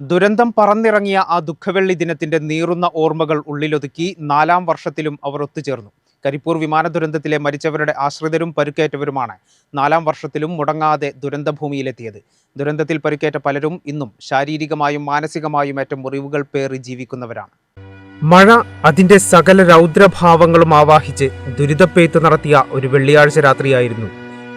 ദുരന്തം പറന്നിറങ്ങിയ ആ ദുഃഖവെള്ളി ദിനത്തിന്റെ നീറുന്ന ഓർമ്മകൾ ഉള്ളിലൊതുക്കി നാലാം വർഷത്തിലും അവർ ഒത്തുചേർന്നു. കരിപ്പൂർ വിമാന ദുരന്തത്തിലെ മരിച്ചവരുടെ ആശ്രിതരും പരുക്കേറ്റവരുമാണ് നാലാം വർഷത്തിലും മുടങ്ങാതെ ദുരന്തഭൂമിയിലെത്തിയത്. ദുരന്തത്തിൽ പരുക്കേറ്റ പലരും ഇന്നും ശാരീരികമായും മാനസികമായും ഏറ്റ മുറിവുകൾ പേറി ജീവിക്കുന്നവരാണ്. മഴ അതിന്റെ സകല രൗദ്രഭാവങ്ങളും ആവാഹിച്ച് ദുരിതപ്പെയ്ത്ത് നടത്തിയ ഒരു വെള്ളിയാഴ്ച രാത്രിയായിരുന്നു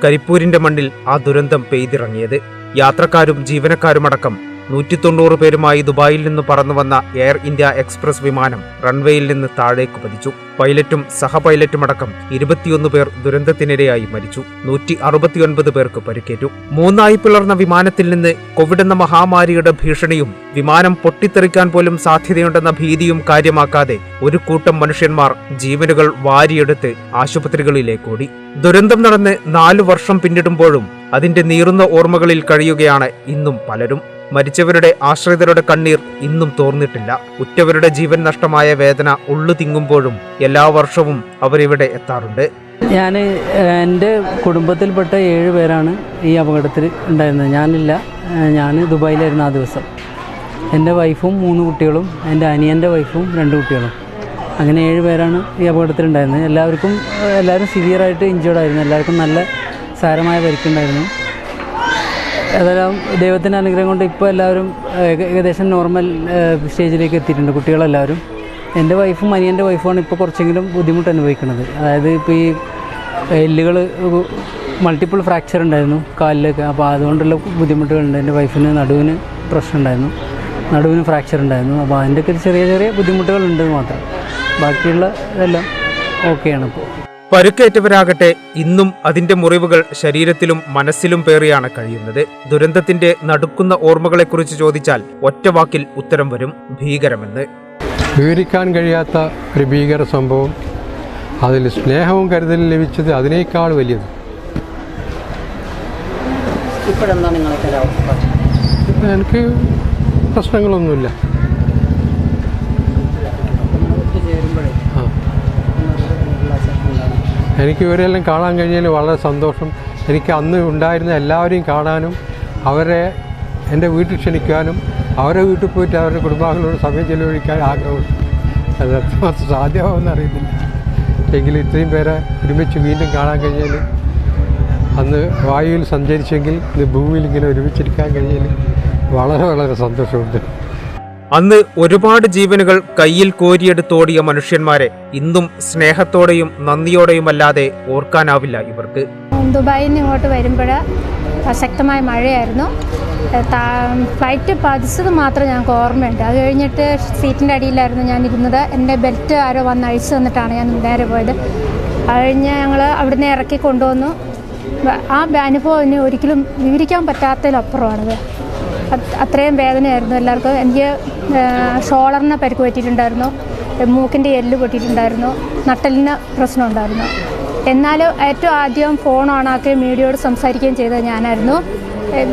കരിപ്പൂരിന്റെ മണ്ണിൽ ആ ദുരന്തം പെയ്തിറങ്ങിയത്. യാത്രക്കാരും ജീവനക്കാരുമടക്കം നൂറ്റി തൊണ്ണൂറ് പേരുമായി ദുബായിൽ നിന്ന് പറന്നു വന്ന എയർ ഇന്ത്യ എക്സ്പ്രസ് വിമാനം റൺവേയിൽ നിന്ന് താഴേക്ക് പതിച്ചു. പൈലറ്റും സഹപൈലറ്റുമടക്കം ഇരുപത്തിയൊന്ന് പേർ ദുരന്തത്തിനിരയായി മരിച്ചു. നൂറ്റി അറുപത്തിയൊൻപത് പേർക്ക് പരിക്കേറ്റു. മൂന്നായി പിളർന്ന വിമാനത്തിൽ നിന്ന് കോവിഡ് എന്ന മഹാമാരിയുടെ ഭീഷണിയും വിമാനം പൊട്ടിത്തെറിക്കാൻ പോലും സാധ്യതയുണ്ടെന്ന ഭീതിയും കാര്യമാക്കാതെ ഒരു കൂട്ടം മനുഷ്യന്മാർ ജീവനുകൾ വാരിയെടുത്ത് ആശുപത്രികളിലേക്കോടി ദുരന്തം നടന്ന് നാലു വർഷം പിന്നിടുമ്പോഴും അതിന്റെ നീറുന്ന ഓർമ്മകളിൽ കഴിയുകയാണ് ഇന്നും പലരും. മരിച്ചവരുടെ ആശ്രിതരുടെ കണ്ണീർ ഇന്നും തോർന്നിട്ടില്ല. ഉറ്റവരുടെ ജീവൻ നഷ്ടമായ വേദന ഉള്ളു തിങ്ങുമ്പോഴും എല്ലാ വർഷവും അവരിവിടെ എത്താറുണ്ട്. ഞാൻ എന്റെ കുടുംബത്തിൽപ്പെട്ട ഏഴ് പേരാണ് ഈ അപകടത്തിൽ ഉണ്ടായിരുന്നത്. ഞാനില്ല. ഞാൻ ദുബായിലായിരുന്നു ആ ദിവസം. എന്റെ വൈഫും മൂന്ന് കുട്ടികളും എന്റെ അനിയന്റെ വൈഫും രണ്ട് കുട്ടികളും. അങ്ങനെ ഏഴ് പേരാണ് ഈ അപകടത്തിലുണ്ടായിരുന്നത് എല്ലാവർക്കും എല്ലാവരും സിവിയറായിട്ട് ഇഞ്ചേർഡ് ആയിരുന്നു. എല്ലാവർക്കും നല്ല സാരമായ പരിക്കുണ്ടായിരുന്നു അതെല്ലാം ദൈവത്തിന്റെ അനുഗ്രഹം കൊണ്ട് ഇപ്പോൾ എല്ലാവരും ഏകദേശം നോർമൽ സ്റ്റേജിലേക്ക് എത്തിയിട്ടുണ്ട് കുട്ടികളെല്ലാവരും. എന്റെ വൈഫും അനിയന്റെ വൈഫുമാണ് ഇപ്പോൾ കുറച്ചെങ്കിലും ബുദ്ധിമുട്ട് അനുഭവിക്കുന്നത്. അതായത് ഇപ്പോൾ ഈ എല്ലുകൾ മൾട്ടിപ്പിൾ ഫ്രാക്ചർ ഉണ്ടായിരുന്നു കാലിലൊക്കെ. അപ്പോൾ അതുകൊണ്ടുള്ള ബുദ്ധിമുട്ടുകളുണ്ട്. എന്റെ വൈഫിന് നടുവിന് പ്രശ്നം ഉണ്ടായിരുന്നു നടുവിന് ഫ്രാക്ചർ ഉണ്ടായിരുന്നു. അപ്പോൾ അതിന്റെയൊക്കെ ചെറിയ ചെറിയ ബുദ്ധിമുട്ടുകളുണ്ട് മാത്രം. ബാക്കിയുള്ള ഇതെല്ലാം ഓക്കെയാണ് ഇപ്പോൾ പരുക്കേറ്റവരാകട്ടെ ഇന്നും അതിന്റെ മുറിവുകൾ ശരീരത്തിലും മനസ്സിലും പേറിയാണ് കഴിയുന്നത്. ദുരന്തത്തിന്റെ നടുക്കുന്ന ഓർമ്മകളെക്കുറിച്ച് ചോദിച്ചാൽ ഒറ്റവാക്കിൽ ഉത്തരം വരും ഭീകരമെന്ന്. വിവരിക്കാൻ കഴിയാത്ത ഒരു ഭീകര സംഭവം അതിൽ സ്നേഹവും കരുതലും ലഭിച്ചത് അതിനേക്കാൾ വലിയത്. എനിക്ക് പ്രശ്നങ്ങളൊന്നുമില്ല. എനിക്ക് ഇവരെല്ലാം കാണാൻ കഴിഞ്ഞതിൽ വളരെ സന്തോഷം. എനിക്ക് അന്ന് ഉണ്ടായിരുന്ന എല്ലാവരെയും കാണാനും അവരെ എന്റെ വീട്ടിൽ ക്ഷണിക്കാനും അവരെ വീട്ടിൽ പോയിട്ട് അവരുടെ കുടുംബാംഗങ്ങളോട് സമയം ചെലവഴിക്കാൻ ആഗ്രഹമുണ്ട് അത് എത്രമാത്രം സാധ്യമാവുമെന്ന് അറിയുന്നില്ല എങ്കിലും ഇത്രയും പേരെ ഒരുമിച്ച് വീണ്ടും കാണാൻ കഴിഞ്ഞാൽ അന്ന് വായുവിൽ സഞ്ചരിച്ചെങ്കിൽ ഇന്ന് ഭൂമിയിൽ ഇങ്ങനെ ഒരുമിച്ചിരിക്കാൻ കഴിഞ്ഞാൽ വളരെ വളരെ സന്തോഷമുണ്ട്. അന്ന് ഒരുപാട് ജീവനുകൾ കയ്യിൽ കോരിയെടുത്തോടിയ മനുഷ്യന്മാരെ ഇന്നും സ്നേഹത്തോടെയും നന്ദിയോടെയും അല്ലാതെ ഓർക്കാനാവില്ല ഇവർക്ക്. ദുബായിൽ നിന്ന് ഇങ്ങോട്ട് വരുമ്പോൾ ശക്തമായ മഴയായിരുന്നു. ഫ്ലൈറ്റ് പതിച്ചത് മാത്രം ഞങ്ങൾക്ക് ഓർമ്മയുണ്ട്. അത് കഴിഞ്ഞിട്ട് സീറ്റിന്റെ അടിയിലായിരുന്നു ഞാൻ ഇരുന്നത്. എന്റെ ബെൽറ്റ് ആരോ വന്ന് അഴിച്ചു തന്നിട്ടാണ് ഞാൻ നേരെ പോയത്. അത് കഴിഞ്ഞ് ഞങ്ങൾ അവിടുന്ന് ഇറക്കി കൊണ്ടുവന്നു. ആ അനുഭവം ഒരിക്കലും വിവരിക്കാൻ പറ്റാത്തതിലപ്പുറമാണത്. അത്രയും വേദനയായിരുന്നു എല്ലാവർക്കും. എനിക്ക് ഷോളറിന് പരിക്ക് പറ്റിയിട്ടുണ്ടായിരുന്നു. മൂക്കിന്റെ എല്ല് പൊട്ടിയിട്ടുണ്ടായിരുന്നു. നട്ടലിന് പ്രശ്നമുണ്ടായിരുന്നു എന്നാലും ഏറ്റവും ആദ്യം ഫോൺ ഓണാക്കുകയും മീഡിയയോട് സംസാരിക്കുകയും ചെയ്തത് ഞാനായിരുന്നു.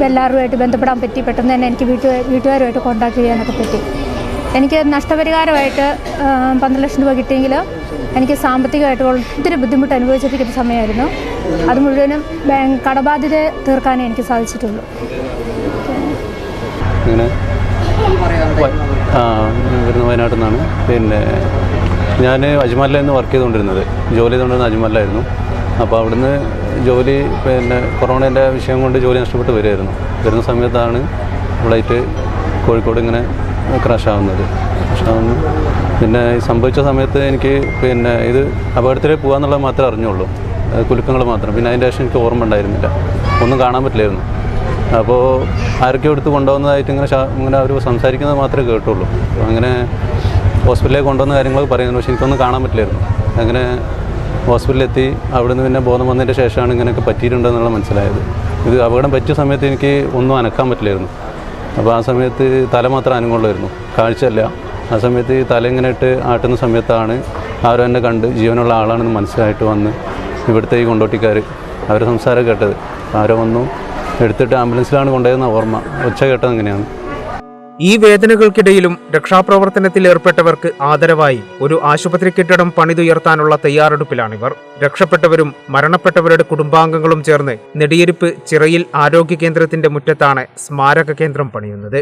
എല്ലാവരുമായിട്ട് ബന്ധപ്പെടാൻ പറ്റി പെട്ടെന്ന് തന്നെ എനിക്ക് വീട്ടു വീട്ടുകാരുമായിട്ട് കോൺടാക്ട് ചെയ്യാനൊക്കെ പറ്റി. എനിക്ക് നഷ്ടപരിഹാരമായിട്ട് പന്ത്രണ്ട് ലക്ഷം രൂപ കിട്ടിയെങ്കിൽ എനിക്ക് സാമ്പത്തികമായിട്ട് ഒത്തിരി ബുദ്ധിമുട്ട് അനുഭവിച്ചിരിക്കുന്ന സമയമായിരുന്നു. അത് മുഴുവനും കടബാധ്യത തീർക്കാനേ എനിക്ക് സാധിച്ചിട്ടുള്ളൂ. ഇങ്ങനെ ആ വരുന്ന വയനാട്ടിൽ നിന്നാണ്. പിന്നെ ഞാൻ അജ്മലിലായിരുന്നു വർക്ക് ചെയ്തുകൊണ്ടിരുന്നത്. ജോലി ചെയ്തുകൊണ്ടിരുന്നത് അജ്മലിലായിരുന്നു. അപ്പോൾ അവിടുന്ന് ജോലി പിന്നെ കൊറോണേന്റെ വിഷയം കൊണ്ട് ജോലി നഷ്ടപ്പെട്ട് വരുമായിരുന്നു വരുന്ന സമയത്താണ് ഫ്ലൈറ്റ് കോഴിക്കോട് ഇങ്ങനെ ക്രാഷ് ആവുന്നത് ക്രാഷാവുന്നു പിന്നെ ഈ സംഭവിച്ച സമയത്ത് എനിക്ക് പിന്നെ ഇത് അപകടത്തിൽ പോകാന്നുള്ളത് മാത്രമേ അറിഞ്ഞുള്ളൂ. കുലുക്കങ്ങൾ മാത്രം. പിന്നെ അതിന്റെ ശേഷം എനിക്ക് ഓർമ്മ ഉണ്ടായിരുന്നില്ല. ഒന്നും കാണാൻ പറ്റില്ലായിരുന്നു. അപ്പോൾ ആരൊക്കെ എടുത്ത് കൊണ്ടുപോകുന്നതായിട്ട് ഇങ്ങനെ ഇങ്ങനെ അവർ സംസാരിക്കുന്നത് മാത്രമേ കേട്ടുള്ളൂ. അങ്ങനെ ഹോസ്പിറ്റലിലേക്ക് കൊണ്ടുവന്ന കാര്യങ്ങളൊക്കെ പറയുന്നു പക്ഷേ എനിക്കൊന്നും കാണാൻ പറ്റില്ലായിരുന്നു. അങ്ങനെ ഹോസ്പിറ്റലിലെത്തി അവിടുന്ന് പിന്നെ ബോധം വന്നതിന്റെ ശേഷമാണ് ഇങ്ങനെയൊക്കെ പറ്റിയിട്ടുണ്ടെന്നുള്ള മനസ്സിലായത്. ഇത് അപകടം പറ്റിയ സമയത്ത് എനിക്ക് ഒന്നും അനക്കാൻ പറ്റില്ലായിരുന്നു. അപ്പോൾ ആ സമയത്ത് തല മാത്രം അനങ്ങുള്ളായിരുന്നു. കാഴ്ചയല്ല. ആ സമയത്ത് തല ഇങ്ങനെ ഇട്ട് ആട്ടുന്ന സമയത്താണ് ആരും എന്നെ കണ്ട് ജീവനുള്ള ആളാണെന്ന് മനസ്സിലായിട്ട് വന്ന് ഇവിടുത്തെ ഈ കൊണ്ടോട്ടിക്കാർ അവരെ സംസാരം കേട്ടത്. ആരോ വന്നു. എടുത്തിട്ട് ആംബുലൻസിലാണ് കൊണ്ടുപോയെന്ന ഓർമ്മ. ഉച്ച കേട്ടത് അങ്ങനെയാണ് ഈ വേദനകൾക്കിടയിലും രക്ഷാപ്രവർത്തനത്തിൽ ഏർപ്പെട്ടവർക്ക് ആദരവായി ഒരു ആശുപത്രി കെട്ടിടം പണിതുയർത്താനുള്ള തയ്യാറെടുപ്പിലാണിവർ. രക്ഷപ്പെട്ടവരും മരണപ്പെട്ടവരുടെ കുടുംബാംഗങ്ങളും ചേർന്ന് നെടിയിരിപ്പ് ചിറയിൽ ആരോഗ്യ കേന്ദ്രത്തിന്റെ മുറ്റത്താണ് സ്മാരക കേന്ദ്രം പണിയുന്നത്.